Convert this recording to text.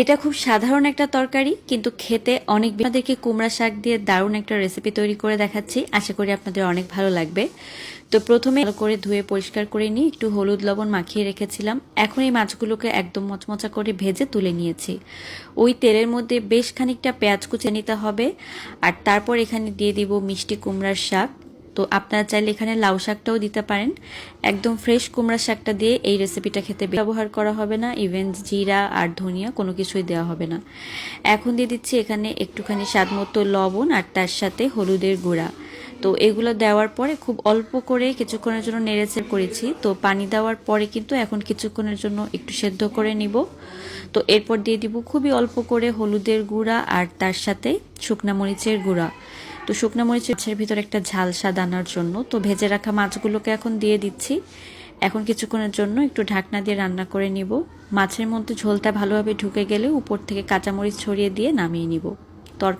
এটা খুব সাধারণ একটা তরকারি, কিন্তু খেতে অনেক। আপনাদেরকে কুমড়া শাক দিয়ে দারুণ একটা রেসিপি তৈরি করে দেখাচ্ছি। আশা করি আপনাদের অনেক ভালো লাগবে। তো প্রথমে ভালো করে ধুয়ে পরিষ্কার করে নিয়ে একটু হলুদ লবণ মাখিয়ে রেখেছিলাম। এখন এই মাছগুলোকে একদম মচমচা করে ভেজে তুলে নিয়েছি। ওই তেলের মধ্যে বেশ খানিকটা পেঁয়াজ কুচে নিতে হবে। আর তারপর এখানে দিয়ে দিব মিষ্টি কুমড়ার শাক। তো আপনারা চাইলে এখানে লাউ শাকটাও দিতে পারেন। একদম ফ্রেশ কুমড়া শাকটা দিয়ে এই রেসিপিটা খেতে ব্যবহার করা হবে না। ইভেন জিরা আর ধনিয়া কোনো কিছুই দেওয়া হবে না। এখন দিয়ে দিচ্ছি এখানে একটুখানি স্বাদ মতো লবণ আর তার সাথে হলুদের গুঁড়া। তো এগুলো দেওয়ার পরে খুব অল্প করে কিছুক্ষণের জন্য নেড়েচের করেছি। তো পানি দেওয়ার পরে কিন্তু এখন কিছুক্ষণের জন্য একটু সেদ্ধ করে নিব। তো এরপর দিয়ে দিব খুবই অল্প করে হলুদের গুঁড়া আর তার সাথে শুকনা মরিচের গুঁড়া। তো শুকনো মরিচের ভিতরে একটা ঝাল স্বাদ আনার জন্য। তো ভেজে রাখা মাছগুলোকে এখন দিয়ে দিচ্ছি। এখন কিছুক্ষণের জন্য একটু ঢাকনা দিয়ে রান্না করে নিব। মাছের মধ্যে ঝোলটা ভালোভাবে ঢুকে গেলে উপর থেকে কাঁচামরিচ ছড়িয়ে দিয়ে নামিয়ে নিব। তরকারি